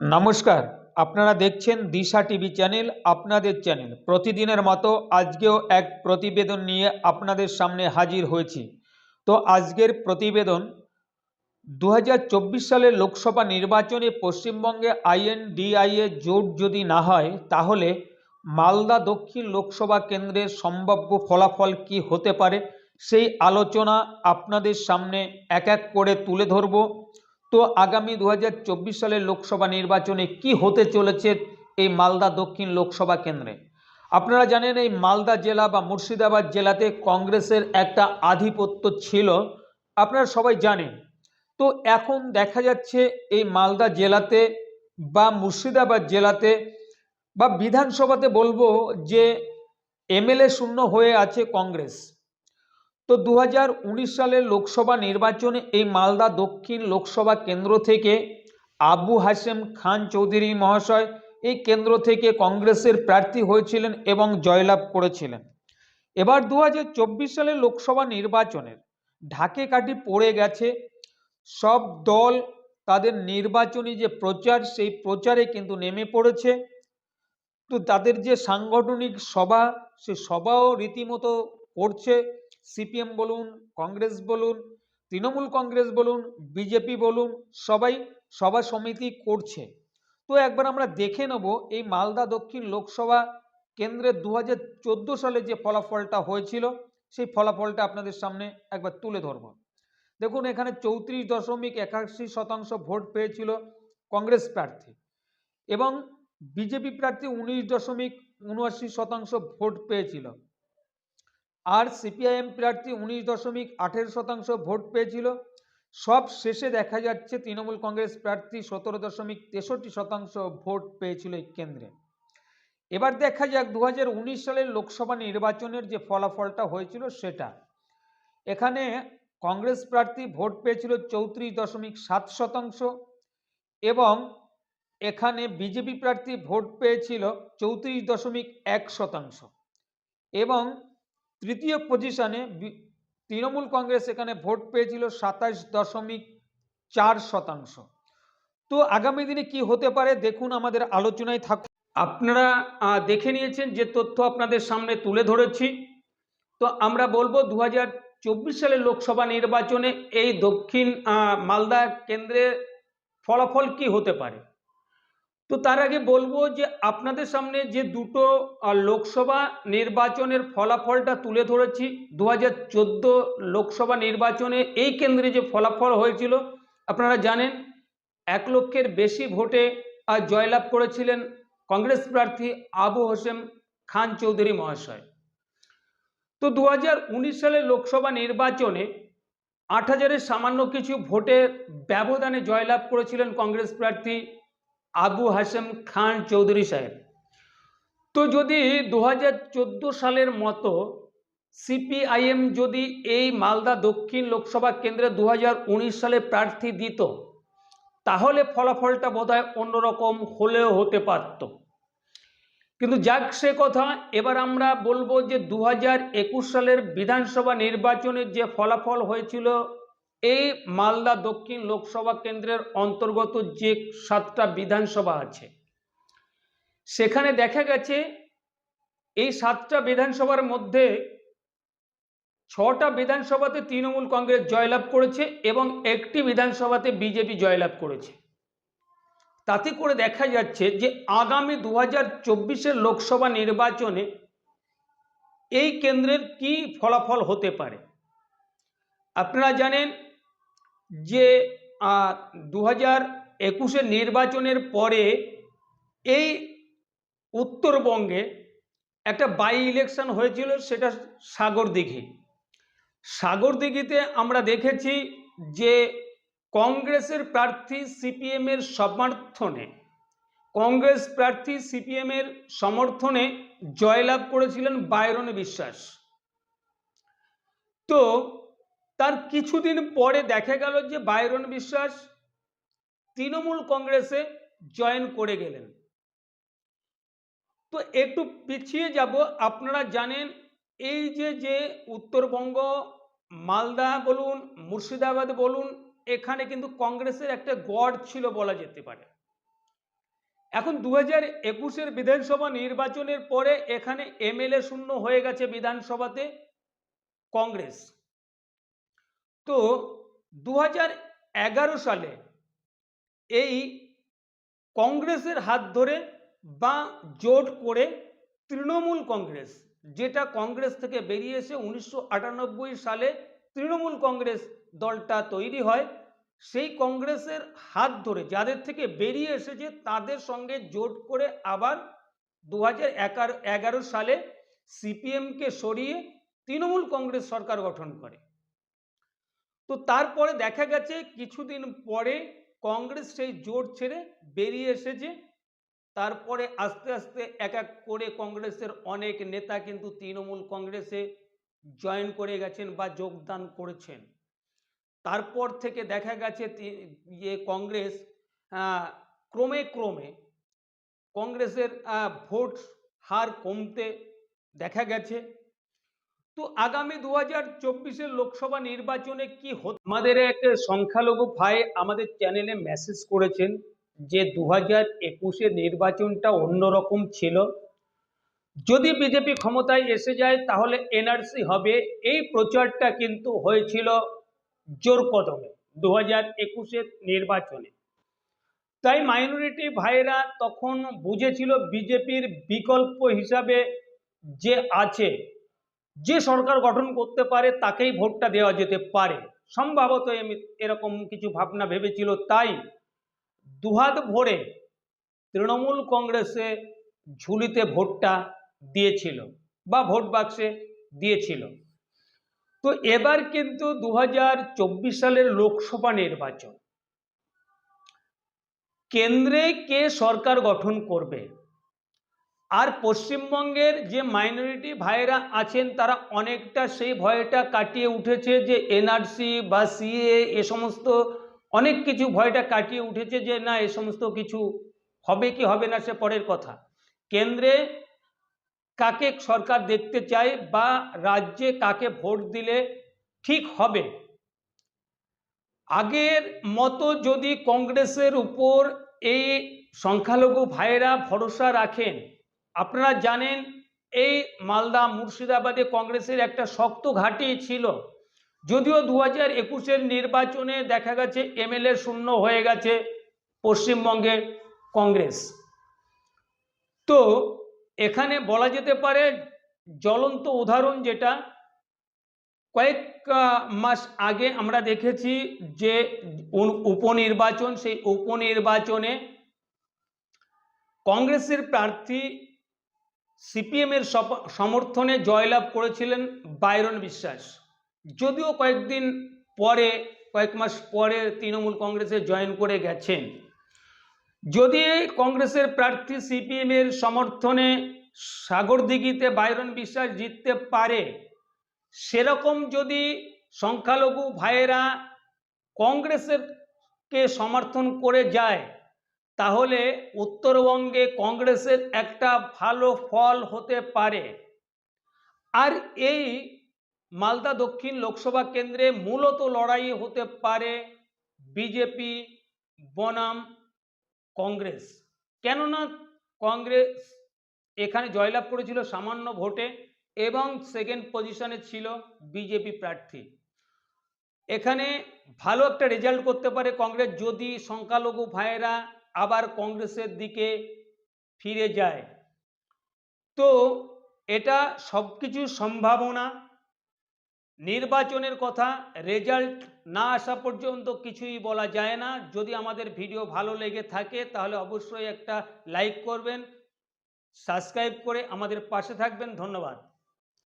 নমস্কার, আপনারা দেখছেন দিশা টিভি চ্যানেল, আপনাদের চ্যানেল। প্রতিদিনের মতো আজকেও এক প্রতিবেদন নিয়ে আপনাদের সামনে হাজির হয়েছি। তো আজকের প্রতিবেদন দু হাজার চব্বিশ সালের লোকসভা নির্বাচনে পশ্চিমবঙ্গে আইএনডিআইএ জোট যদি না হয়, তাহলে মালদা দক্ষিণ লোকসভা কেন্দ্রের সম্ভাব্য ফলাফল কি হতে পারে? সেই আলোচনা আপনাদের সামনে এক এক করে তুলে ধরবো। তো আগামী দু হাজার চব্বিশ সালের লোকসভা নির্বাচনে কি হতে চলেছে এই মালদা দক্ষিণ লোকসভা কেন্দ্রে? আপনারা জানেন এই মালদা জেলা বা মুর্শিদাবাদ জেলাতে কংগ্রেসের একটা আধিপত্য ছিল, আপনারা সবাই জানেন। তো এখন দেখা যাচ্ছে এই মালদা জেলাতে বা মুর্শিদাবাদ জেলাতে বা বিধানসভাতে বলব যে এমএলএ শূন্য হয়ে আছে কংগ্রেস। তো দু হাজার উনিশ সালের লোকসভা নির্বাচনে এই মালদা দক্ষিণ লোকসভা কেন্দ্র থেকে আবু হাসেম খান চৌধুরী মহাশয় এই কেন্দ্র থেকে কংগ্রেসের প্রার্থী হয়েছিলেন এবং জয়লাভ করেছিলেন। এবার দু হাজার চব্বিশ সালের লোকসভা নির্বাচনের ঢাকে কাঠি পড়ে গেছে। সব দল তাদের নির্বাচনী যে প্রচার, সেই প্রচারে কিন্তু নেমে পড়েছে। তো তাদের যে সাংগঠনিক সভা, সে সভাও রীতিমতো করছে। সিপিএম বলুন, কংগ্রেস বলুন, তৃণমূল কংগ্রেস বলুন, বিজেপি বলুন, সবাই, সভা সমিতি করছে। তো একবার আমরা দেখে নেব এই মালদা দক্ষিণ লোকসভা কেন্দ্রের দু হাজার চোদ্দ সালে যে ফলাফলটা হয়েছিল, সেই ফলাফলটা আপনাদের সামনে একবার তুলে ধরব। দেখুন, এখানে চৌত্রিশ দশমিক একাশি শতাংশ ভোট পেয়েছিল কংগ্রেস প্রার্থী এবং বিজেপি প্রার্থী উনিশ দশমিক উনআশি শতাংশ ভোট পেয়েছিল। আর সিপিআইএম প্রার্থী উনিশ দশমিক আঠেরো শতাংশ ভোট পেয়েছিল। সব শেষে দেখা যাচ্ছে তৃণমূল কংগ্রেস প্রার্থী সতেরো দশমিক তেষট্টি শতাংশ ভোট পেয়েছিল এই কেন্দ্রে। এবার দেখা যাক দু হাজার উনিশ সালের লোকসভা নির্বাচনের যে ফলাফলটা হয়েছিল সেটা। এখানে কংগ্রেস প্রার্থী ভোট পেয়েছিল চৌত্রিশ দশমিক সাত শতাংশ এবং এখানে বিজেপি প্রার্থী ভোট পেয়েছিল চৌত্রিশ দশমিক এক শতাংশ এবং তৃতীয় পজিশনে তৃণমূল কংগ্রেস এখানে ভোট পেয়েছিল সাতাশ দশমিক চার শতাংশ। তো আগামী দিনে কি হতে পারে? দেখুন আমাদের আলোচনায় থাক আপনারা দেখে নিয়েছেন যে তথ্য আপনাদের সামনে তুলে ধরেছি। তো আমরা বলব দু সালের লোকসভা নির্বাচনে এই দক্ষিণ মালদা কেন্দ্রের ফলাফল কি হতে পারে? তো তার আগে বলব যে আপনাদের সামনে যে দুটো লোকসভা নির্বাচনের ফলাফলটা তুলে ধরেছি দু হাজার চোদ্দ লোকসভা নির্বাচনে এই কেন্দ্রে যে ফলাফল হয়েছিল, আপনারা জানেন, এক লক্ষের বেশি ভোটে জয়লাভ করেছিলেন কংগ্রেস প্রার্থী আবু হোসেন খান চৌধুরী মহাশয়। তো দু সালের লোকসভা নির্বাচনে আট হাজারের সামান্য কিছু ভোটের ব্যবধানে জয়লাভ করেছিলেন কংগ্রেস প্রার্থী আবু হাসেম খান চৌধুরী সাহেব। তো যদি দু হাজার চোদ্দ সালের মতো সিপিআইএম যদি এই মালদা দক্ষিণ লোকসভা কেন্দ্রে দু হাজার উনিশ সালে প্রার্থী দিত, তাহলে ফলাফলটা বোধহয় অন্যরকম হলেও হতে পারত। কিন্তু যাক সে কথা, এবার আমরা বলব যে দু হাজার একুশ সালের বিধানসভা নির্বাচনের যে ফলাফল হয়েছিল এই মালদা দক্ষিণ লোকসভা কেন্দ্রের অন্তর্গত যে সাতটা বিধানসভা আছে, সেখানে দেখা গেছে এই সাতটা বিধানসভার মধ্যে ছটা বিধানসভাতে তৃণমূল কংগ্রেস জয়লাভ করেছে এবং একটি বিধানসভাতে বিজেপি জয়লাভ করেছে। তাতে করে দেখা যাচ্ছে যে আগামী দু হাজার লোকসভা নির্বাচনে এই কেন্দ্রের কি ফলাফল হতে পারে। আপনারা জানেন যে দু হাজার একুশের নির্বাচনের পরে এই উত্তরবঙ্গে একটা বাই ইলেকশন হয়েছিল সেটা সাগর দিঘি সাগর দিঘিতে আমরা দেখেছি যে, কংগ্রেসের প্রার্থী সিপিএমের সমর্থনে, কংগ্রেস প্রার্থী সিপিএমের সমর্থনে জয়লাভ করেছিলেন বাইরন বিশ্বাস। তো তার কিছুদিন পরে দেখা গেল যে বাইরন বিশ্বাস তৃণমূল কংগ্রেসে জয়েন করে গেলেন। তো একটু পিছিয়ে যাব, আপনারা জানেন এই যে যে উত্তরবঙ্গ, মালদা বলুন, মুর্শিদাবাদ বলুন, এখানে কিন্তু কংগ্রেসের একটা গড় ছিল বলা যেতে পারে। এখন দু হাজার একুশের বিধানসভা নির্বাচনের পরে এখানে এমএলএ শূন্য হয়ে গেছে বিধানসভাতে কংগ্রেস। তো দু হাজার এগারো সালে এই কংগ্রেসের হাত ধরে বা জোট করে তৃণমূল কংগ্রেস, যেটা কংগ্রেস থেকে বেরিয়ে এসে উনিশশো আটানব্বই সালে তৃণমূল কংগ্রেস দলটা তৈরি হয়, সেই কংগ্রেসের হাত ধরে, যাদের থেকে বেরিয়ে এসেছে তাদের সঙ্গে জোট করে আবার দু হাজার এগারো সালে সিপিএমকে সরিয়ে তৃণমূল কংগ্রেস সরকার গঠন করে। তো তারপরে দেখা গেছে কিছুদিন পরে কংগ্রেস সেই জোট ছেড়ে বেরিয়ে এসেছে। তারপরে আস্তে আস্তে এক এক করে কংগ্রেসের অনেক নেতা কিন্তু তৃণমূল কংগ্রেসে জয়েন করে গেছেন বা যোগদান করেছেন। তারপর থেকে দেখা গেছে ইয়ে কংগ্রেস ক্রমে ক্রমে কংগ্রেসের ভোট হার কমতে দেখা গেছে। তো আগামী দু হাজার চব্বিশের লোকসভা নির্বাচনে কি হতে? আমাদের এক সংখ্যালঘু ভাই আমাদের চ্যানেলে মেসেজ করেছেন যে দু হাজার একুশের নির্বাচনটা অন্যরকম ছিল। যদি বিজেপি ক্ষমতায় এসে যায়, তাহলে এনআরসি হবে। এই প্রচারটা কিন্তু হয়েছিল জোর কদমে দু হাজার একুশের নির্বাচনে। তাই মাইনরিটি ভাইরা তখন বুঝেছিল বিজেপির বিকল্প হিসাবে যে আছে যে সরকার গঠন করতে পারে তাকেই ভোটটা দেওয়া যেতে পারে। সম্ভবত এরকম কিছু ভাবনা ভেবেছিল, তাই দুহাত ভরে তৃণমূল কংগ্রেসে ঝুলিতে ভোটটা দিয়েছিল বা ভোট বাক্সে দিয়েছিল। তো এবার কিন্তু দু হাজার চব্বিশ সালের লোকসভা নির্বাচন। কেন্দ্রে কে সরকার গঠন করবে? আর পশ্চিমবঙ্গের যে মাইনরিটি ভাইরা আছেন, তারা অনেকটা সেই ভয়টা কাটিয়ে উঠেছে যে এনআরসি বা সিএ এ সমস্ত অনেক কিছু ভয়টা কাটিয়ে উঠেছে যে না, এ সমস্ত কিছু হবে কি হবে না, সে পরের কথা। কেন্দ্রে কাকে সরকার দেখতে চায় বা রাজ্যে কাকে ভোট দিলে ঠিক হবে? আগের মতো যদি কংগ্রেসের উপর এই সংখ্যালঘু ভাইয়েরা ভরসা রাখেন আপনারা জানেন, এই মালদা মুর্শিদাবাদে কংগ্রেসের একটা শক্ত ঘাঁটি ছিল। যদিও দু হাজার একুশের নির্বাচনে দেখা গেছে, এমএলএ শূন্য হয়ে গেছে পশ্চিমবঙ্গে কংগ্রেস। তো এখানে বলা যেতে পারে, জ্বলন্ত উদাহরণ যেটা, কয়েক মাস আগে আমরা দেখেছি যে উপনির্বাচন, সেই উপনির্বাচনে কংগ্রেসের প্রার্থী সিপিএম এর সমর্থনে জয়লাভ করেছিলেন বাইরন বিশ্বাস। যদিও কয়েকদিন পরে, কয়েক মাস পরে তৃণমূল কংগ্রেসে জয়েন করে গেছেন। যদি কংগ্রেসের প্রার্থী সিপিএম এর সমর্থনে সাগরদিঘিতে বাইরন বিশ্বাস জিততে পারে, সেরকম যদি সংখ্যালঘু ভাইয়েরা কংগ্রেসের কে সমর্থন করে যায় তাহলে উত্তরবঙ্গে কংগ্রেসের একটা ভালো ফল হতে পারে। আর এই মালদা দক্ষিণ লোকসভা কেন্দ্রে মূলত লড়াই হতে পারে বিজেপি, বনাম, কংগ্রেস। কেননা কংগ্রেস এখানে জয়লাভ করেছিল সামান্য ভোটে এবং সেকেন্ড পজিশনে ছিল বিজেপি প্রার্থী। এখানে ভালো একটা রেজাল্ট করতে পারে কংগ্রেস। যদি সংখ্যালঘু ভাইয়েরা আবার কংগ্রেসের দিকে ফিরে যায়। তো এটা সব কিছু সম্ভাবনা। নির্বাচনের কথা রেজাল্ট না আসা পর্যন্ত কিছুই বলা যায় না। যদি আমাদের ভিডিও ভালো লেগে থাকে, তাহলে অবশ্যই একটা লাইক করবেন সাবস্ক্রাইব করে আমাদের পাশে থাকবেন। ধন্যবাদ।